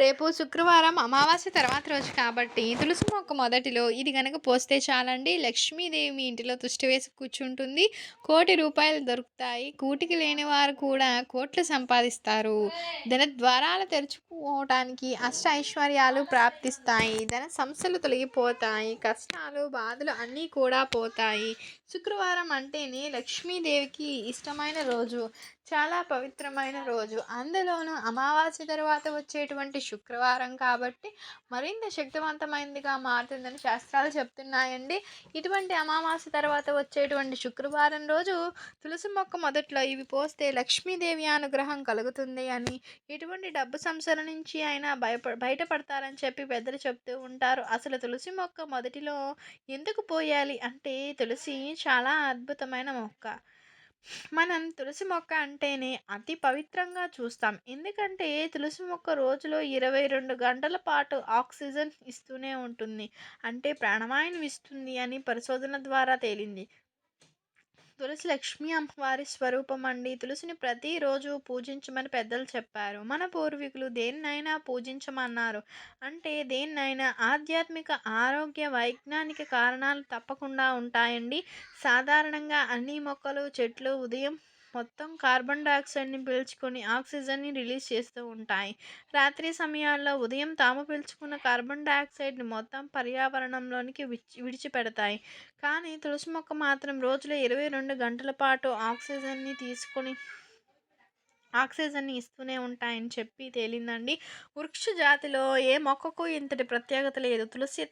రేపు శుక్రవారం అమావాస్య తర్వాత రోజు కాబట్టి తులసి మొక్క మొదటిలో ఇది కనుక పోస్తే చాలండి. లక్ష్మీదేవి మీ ఇంటిలో తుష్టి వేసి కూర్చుంటుంది. కోటి రూపాయలు దొరుకుతాయి. కూటికి లేని వారు కూడా కోట్లు సంపాదిస్తారు. ధన ద్వారాలు తెరుచుకోవటానికి అష్ట ఐశ్వర్యాలు ప్రాప్తిస్తాయి. ధన సమస్యలు తొలగిపోతాయి. కష్టాలు బాధలు అన్నీ కూడా పోతాయి. శుక్రవారం అంటేనే లక్ష్మీదేవికి ఇష్టమైన రోజు. చాలా పవిత్రమైన రోజు. అందులోనూ అమావాస్య తర్వాత వచ్చేటువంటి శుక్రవారం కాబట్టి మరింత శక్తివంతమైనదిగా మారుతుందని శాస్త్రాలు చెప్తున్నాయండి. ఇటువంటి అమావాస్య తర్వాత వచ్చేటువంటి శుక్రవారం రోజు తులసి మొక్క మొదట్లో ఇవి పోస్తే లక్ష్మీదేవి అనుగ్రహం కలుగుతుంది అని ఎటువంటి డబ్బు సంస్థల నుంచి అయినా భయప బయటపడతారని చెప్పి పెద్దలు చెప్తూ ఉంటారు. అసలు తులసి మొక్క మొదటిలో ఎందుకు పోయాలి అంటే తులసి చాలా అద్భుతమైన మొక్క. మనం తులసి మొక్క అంటేనే అతి పవిత్రంగా చూస్తాం. ఎందుకంటే తులసి మొక్క రోజులో ఇరవై రెండు గంటల పాటు ఆక్సిజన్ ఇస్తూనే ఉంటుంది. అంటే ప్రాణవాయువుని ఇస్తుంది అని పరిశోధన ద్వారా తేలింది. తులసి లక్ష్మీ అమ్మవారి స్వరూపం అండి. తులసిని ప్రతిరోజు పూజించమని పెద్దలు చెప్పారు. మన పూర్వీకులు దేన్నైనా పూజించమన్నారు. అంటే దేన్నైనా ఆధ్యాత్మిక ఆరోగ్య వైజ్ఞానిక కారణాలు తప్పకుండా ఉంటాయండి. సాధారణంగా అన్ని మొక్కలు చెట్లు ఉదయం మొత్తం కార్బన్ డైఆక్సైడ్ని పీల్చుకొని ఆక్సిజన్ని రిలీజ్ చేస్తూ ఉంటాయి. రాత్రి సమయాల్లో ఉదయం తాము పీల్చుకున్న కార్బన్ డైఆక్సైడ్ని మొత్తం పర్యావరణంలోనికి విడిచి విడిచిపెడతాయి. కానీ తులసి మొక్క మాత్రం రోజులో ఇరవై రెండు గంటల పాటు ఆక్సిజన్ని తీసుకొని ఆక్సిజన్ని ఇస్తూనే ఉంటాయని చెప్పి తేలిందండి. వృక్ష జాతిలో ఏ మొక్కకు ఇంతటి ప్రత్యేకత లేదు. తులసి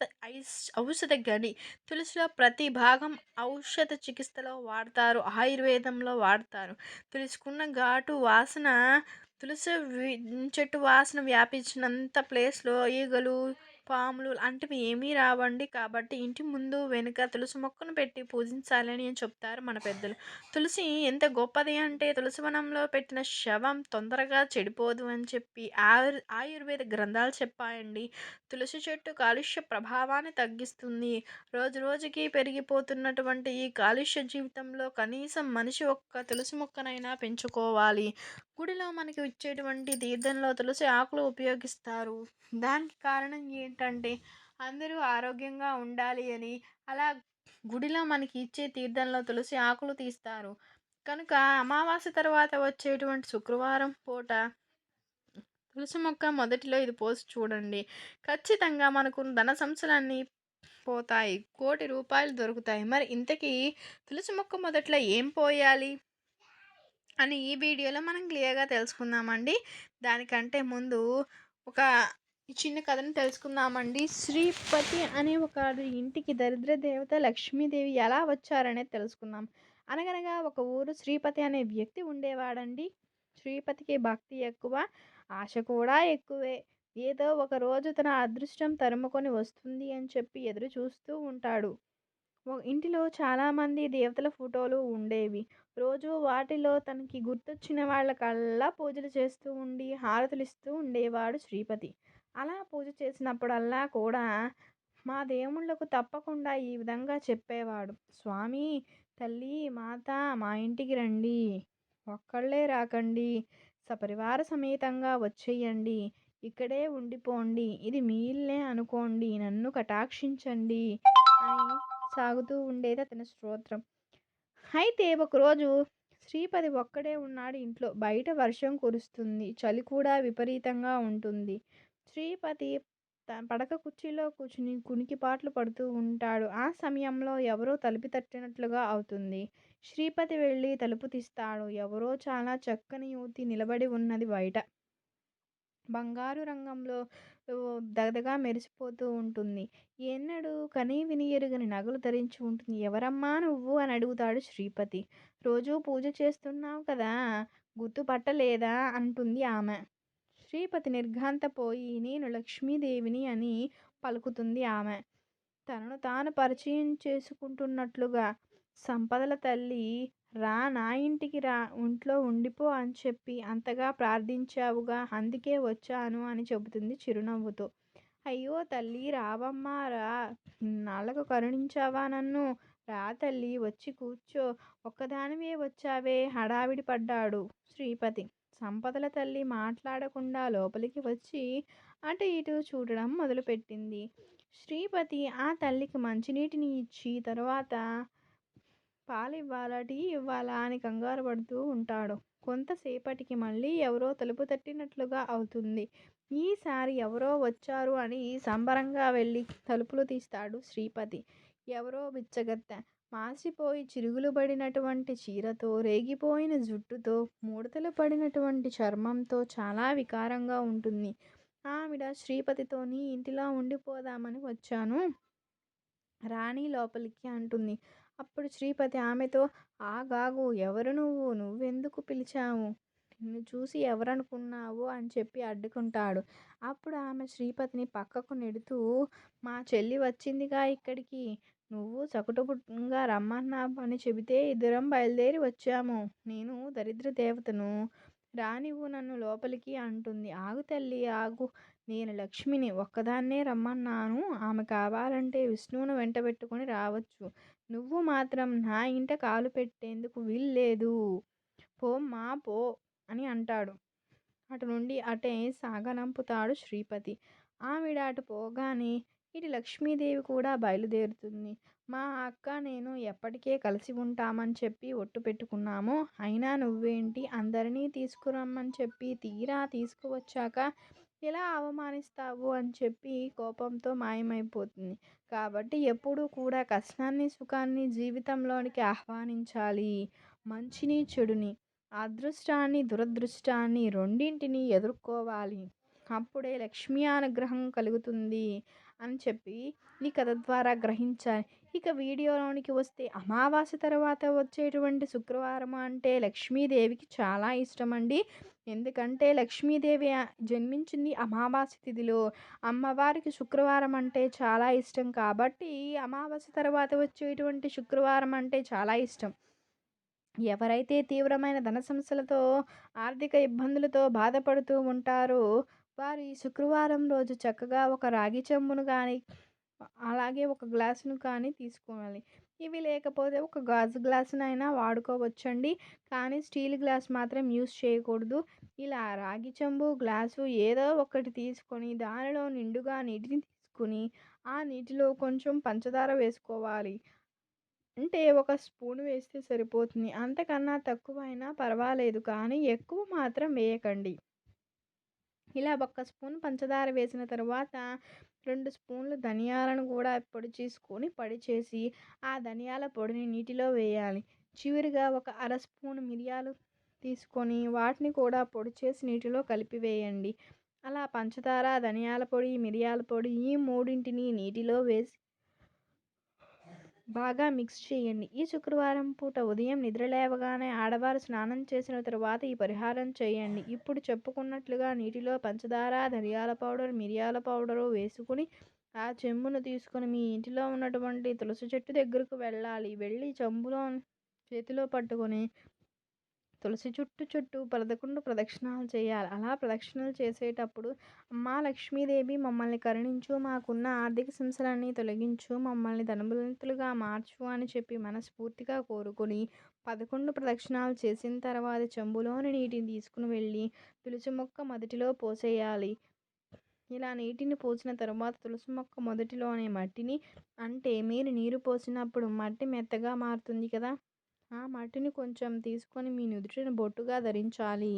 ఔషధ గని తులసిలో ప్రతి భాగం ఔషధ చికిత్సలో వాడతారు. ఆయుర్వేదంలో వాడతారు. తులుసుకున్న ఘాటు వాసన తులసి చెట్టు వాసన వ్యాపించినంత ప్లేస్లో ఈగలు పాములు లాంటివి ఏమీ రావండి. కాబట్టి ఇంటి ముందు వెనుక తులసి మొక్కను పెట్టి పూజించాలని అని చెప్తారు మన పెద్దలు. తులసి ఎంత గొప్పది అంటే తులసి వనంలో పెట్టిన శవం తొందరగా చెడిపోదు అని చెప్పి ఆయుర్ ఆయుర్వేద గ్రంథాలు చెప్పాయండి. తులసి చెట్టు కాలుష్య ప్రభావాన్ని తగ్గిస్తుంది. రోజు రోజుకి పెరిగిపోతున్నటువంటి ఈ కాలుష్య జీవితంలో కనీసం మనిషి ఒక్క తులసి మొక్కనైనా పెంచుకోవాలి. గుడిలో మనకి ఇచ్చేటువంటి తీర్థంలో తులసి ఆకులు ఉపయోగిస్తారు. దానికి కారణం ఏంటి ఏంటంటే అందరూ ఆరోగ్యంగా ఉండాలి అని అలా గుడిలో మనకి ఇచ్చే తీర్థంలో తులసి ఆకులు తీస్తారు. కనుక అమావాస్య తర్వాత వచ్చేటువంటి శుక్రవారం పూట తులసి మొక్క మొదటిలో ఇది పోసి చూడండి. ఖచ్చితంగా మనకు ధన సంస్థలన్నీ పోతాయి. కోటి రూపాయలు దొరుకుతాయి. మరి ఇంతకీ తులసి మొక్క మొదట్లో ఏం పోయాలి? అని ఈ వీడియోలో మనం క్లియర్గా తెలుసుకుందామండి. దానికంటే ముందు ఒక ఈ చిన్న కథను తెలుసుకుందామండి. శ్రీపతి అనే ఒక ఇంటికి దరిద్ర దేవత లక్ష్మీదేవి ఎలా వచ్చారనేది తెలుసుకుందాం. అనగనగా ఒక ఊరు శ్రీపతి అనే వ్యక్తి ఉండేవాడండి. శ్రీపతికి భక్తి ఎక్కువ ఆశ కూడా ఎక్కువే. ఏదో ఒక రోజు తన అదృష్టం తరుముకొని వస్తుంది అని చెప్పి ఎదురు చూస్తూ ఉంటాడు. ఇంటిలో చాలామంది దేవతల ఫోటోలు ఉండేవి. రోజు వాటిలో తనకి గుర్తొచ్చిన వాళ్ళకల్లా పూజలు చేస్తూ ఉండి హారతులు ఇస్తూ ఉండేవాడు శ్రీపతి. అలా పూజ చేసినప్పుడల్లా కూడా మా దేవుళ్ళకు తప్పకుండా ఈ విధంగా చెప్పేవాడు. స్వామి తల్లి మాత మా ఇంటికి రండి. ఒక్కళ్ళే రాకండి. సపరివార సమేతంగా వచ్చేయండి. ఇక్కడే ఉండిపోండి. ఇది మీ ఇల్లే అనుకోండి. నన్ను కటాక్షించండి అని సాగుతూ ఉండేది అతని స్తోత్రం. అయితే ఒకరోజు శ్రీపతి ఒక్కడే ఉన్నాడు ఇంట్లో. బయట వర్షం కురుస్తుంది. చలి కూడా విపరీతంగా ఉంటుంది. శ్రీపతి పడక కుర్చీలో కూర్చుని కునికిపాట్లు పడుతూ ఉంటాడు. ఆ సమయంలో ఎవరో తలుపు తట్టినట్లుగా అవుతుంది. శ్రీపతి వెళ్ళి తలుపు తీస్తాడు. ఎవరో చాలా చక్కని యువతి నిలబడి ఉన్నది బయట. బంగారు రంగంలో దగదగా మెరిసిపోతూ ఉంటుంది. ఎన్నడూ కనీ విని ఎరుగని నగలు ధరించి ఉంటుంది. ఎవరమ్మా నువ్వు అని అడుగుతాడు శ్రీపతి. రోజూ పూజ చేస్తున్నావు కదా? గుర్తుపట్టలేదా అంటుంది ఆమె. శ్రీపతి నిర్ఘాంతపోయి నేను లక్ష్మీదేవిని అని పలుకుతుంది ఆమె. తనను తాను పరిచయం చేసుకుంటున్నట్లుగా సంపదల తల్లి రా నా ఇంటికి రా ఇంట్లో ఉండిపో అని చెప్పి అంతగా ప్రార్థించావుగా అందుకే వచ్చాను అని చెబుతుంది చిరునవ్వుతో. అయ్యో తల్లి రావమ్మా రా. ఇన్నాళ్ళకు కరుణించావా నన్ను? రా తల్లి వచ్చి కూర్చో. ఒక్కదానివే వచ్చావే హడావిడి పడ్డాడు శ్రీపతి. సంపదల తల్లి మాట్లాడకుండా లోపలికి వచ్చి అటు ఇటు చూడడం మొదలుపెట్టింది. శ్రీపతి ఆ తల్లికి మంచినీటిని ఇచ్చి తర్వాత పాలు ఇవ్వాలా టీ ఇవ్వాలా అని కంగారు పడుతూ ఉంటాడు. కొంతసేపటికి మళ్ళీ ఎవరో తలుపు తట్టినట్లుగా అవుతుంది. ఈసారి ఎవరో వచ్చారు అని సంబరంగా వెళ్ళి తలుపులు తీస్తాడు శ్రీపతి. ఎవరో బిచ్చగత్త. మాసిపోయి చిరుగులు పడినటువంటి చీరతో రేగిపోయిన జుట్టుతో ముడతలు పడినటువంటి చర్మంతో చాలా వికారంగా ఉంటుంది. ఆవిడ శ్రీపతితోని ఇంటిలో ఉండిపోదామని వచ్చాను. రాణి లోపలికి అంటుంది. అప్పుడు శ్రీపతి ఆమెతో ఆగాగు ఎవరు నువ్వు? నువ్వెందుకు పిలిచావు? నిన్ను చూసి ఎవరనుకున్నావు? అని చెప్పి అడ్డుకుంటాడు. అప్పుడు ఆమె శ్రీపతిని పక్కకు నెడుతూ మా చెల్లి వచ్చిందిగా ఇక్కడికి. నువ్వు చకుటపుగా రమ్మన్నావు అని చెబితే ఇద్దరం బయలుదేరి వచ్చాము. నేను దరిద్ర దేవతను. రానివ్వు నన్ను లోపలికి అంటుంది. ఆగు తల్లి ఆగు. నేను లక్ష్మిని ఒక్కదాన్నే రమ్మన్నాను. ఆమె కావాలంటే విష్ణువును వెంటబెట్టుకొని రావచ్చు. నువ్వు మాత్రం నా ఇంట కాలు పెట్టేందుకు వీల్లేదు. పోమ్మా పో. అని అంటాడు. అటు నుండి అటే సాగనంపుతాడు శ్రీపతి. ఆవిడ అటు పోగానే ఇటు లక్ష్మీదేవి కూడా బయలుదేరుతుంది. మా అక్క నేను ఎప్పటికే కలిసి ఉంటామని చెప్పి ఒట్టు పెట్టుకున్నాము. అయినా నువ్వేంటి? అందరినీ తీసుకురమ్మని చెప్పి తీరా తీసుకువచ్చాక ఎలా అవమానిస్తావు? అని చెప్పి కోపంతో మాయమైపోతుంది. కాబట్టి ఎప్పుడూ కూడా కష్టాన్ని సుఖాన్ని జీవితంలోనికి ఆహ్వానించాలి. మంచిని చెడుని. అదృష్టాన్ని దురదృష్టాన్ని రెండింటిని ఎదుర్కోవాలి. అప్పుడే లక్ష్మీ అనుగ్రహం కలుగుతుంది అని చెప్పి ఈ కథ ద్వారా గ్రహించాలి. ఇక వీడియోలోనికి వస్తే అమావాస్య తర్వాత వచ్చేటువంటి శుక్రవారం అంటే లక్ష్మీదేవికి చాలా ఇష్టం అండి ఎందుకంటే లక్ష్మీదేవి జన్మించింది అమావాస్య తిథిలో. అమ్మవారికి శుక్రవారం అంటే చాలా ఇష్టం కాబట్టి అమావాస్య తర్వాత వచ్చేటువంటి శుక్రవారం అంటే చాలా ఇష్టం. ఎవరైతే తీవ్రమైన ధన సమస్యలతో ఆర్థిక ఇబ్బందులతో బాధపడుతూ ఉంటారో వారు ఈ శుక్రవారం రోజు చక్కగా ఒక రాగి చెంబును కానీ అలాగే ఒక గ్లాసును కానీ తీసుకోవాలి. ఇవి లేకపోతే ఒక గాజు గ్లాసునైనా వాడుకోవచ్చండి. కానీ స్టీల్ గ్లాస్ మాత్రం యూస్ చేయకూడదు. ఇలా రాగి చెంబు గ్లాసు ఏదో ఒకటి తీసుకొని దానిలో నిండుగా నీటిని తీసుకుని ఆ నీటిలో కొంచెం పంచదార వేసుకోవాలి. అంటే ఒక స్పూన్ వేస్తే సరిపోతుంది. అంతకన్నా తక్కువ అయినా పర్వాలేదు. కానీ ఎక్కువ మాత్రం వేయకండి. ఇలా ఒక స్పూన్ పంచదార వేసిన తర్వాత రెండు స్పూన్లు ధనియాలను కూడా పొడి చేసుకొని పొడి చేసి ఆ ధనియాల పొడిని నీటిలో వేయాలి. చివరిగా ఒక అర స్పూన్ మిరియాలు తీసుకొని వాటిని కూడా పొడి చేసి నీటిలో కలిపి వేయండి. అలా పంచదార ధనియాల పొడి మిరియాల పొడి ఈ మూడింటిని నీటిలో వేసి బాగా మిక్స్ చేయండి. ఈ శుక్రవారం పూట ఉదయం నిద్ర లేవగానే ఆడవారు స్నానం చేసిన తరువాత ఈ పరిహారం చేయండి. ఇప్పుడు చెప్పుకున్నట్లుగా నీటిలో పంచదార ధనియాల పౌడర్ మిరియాల పౌడరు వేసుకుని ఆ చెంబును తీసుకొని మీ ఇంటిలో ఉన్నటువంటి తులసి చెట్టు దగ్గరకు వెళ్ళాలి. వెళ్ళి చెంబులో చేతిలో పట్టుకొని తులసి చుట్టు చుట్టూ పదకొండు ప్రదక్షిణాలు చేయాలి. అలా ప్రదక్షిణలు చేసేటప్పుడు అమ్మా లక్ష్మీదేవి మమ్మల్ని కరుణించు మాకున్న ఆర్థిక సమస్యలన్నీ తొలగించు మమ్మల్ని ధనబులంతులుగా మార్చు అని చెప్పి మనస్ఫూర్తిగా కోరుకొని పదకొండు ప్రదక్షిణాలు చేసిన తర్వాత చెంబులోని నీటిని తీసుకుని వెళ్ళి తులసి మొక్క మొదటిలో పోసేయాలి. ఇలా నీటిని పోసిన తర్వాత తులసి మొక్క మొదటిలోనే మట్టిని అంటే మీరు నీరు పోసినప్పుడు మట్టి మెత్తగా మారుతుంది కదా? ఆ మట్టిని కొంచెం తీసుకొని మీ నుదుటిని బొట్టుగా ధరించాలి.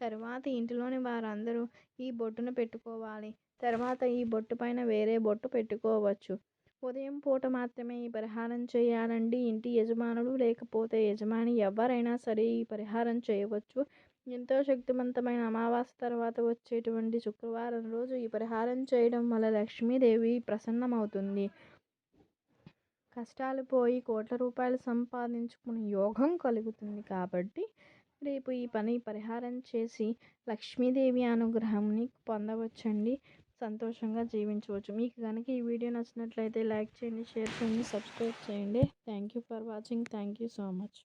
తర్వాత ఇంటిలోని వారందరూ ఈ బొట్టును పెట్టుకోవాలి. తర్వాత ఈ బొట్టు పైన వేరే బొట్టు పెట్టుకోవచ్చు. ఉదయం పూట మాత్రమే ఈ పరిహారం చేయాలండి. ఇంటి యజమానులు లేకపోతే యజమాని ఎవరైనా సరే ఈ పరిహారం చేయవచ్చు. ఎంతో శక్తివంతమైన అమావాస్య తర్వాత వచ్చేటువంటి శుక్రవారం రోజు ఈ పరిహారం చేయడం వల్ల లక్ష్మీదేవి ప్రసన్నమవుతుంది. కష్టాలు పోయి కోట్ల రూపాయలు సంపాదించుకునే యోగం కలుగుతుంది కాబట్టి రేపు ఈ పని పరిహారం చేసి లక్ష్మీదేవి అనుగ్రహాన్ని పొందవచ్చండి. సంతోషంగా జీవించవచ్చు. మీకు కనుక ఈ వీడియో నచ్చినట్లయితే లైక్ చేయండి షేర్ చేయండి సబ్స్క్రైబ్ చేయండి. Thank you for watching. Thank you so much.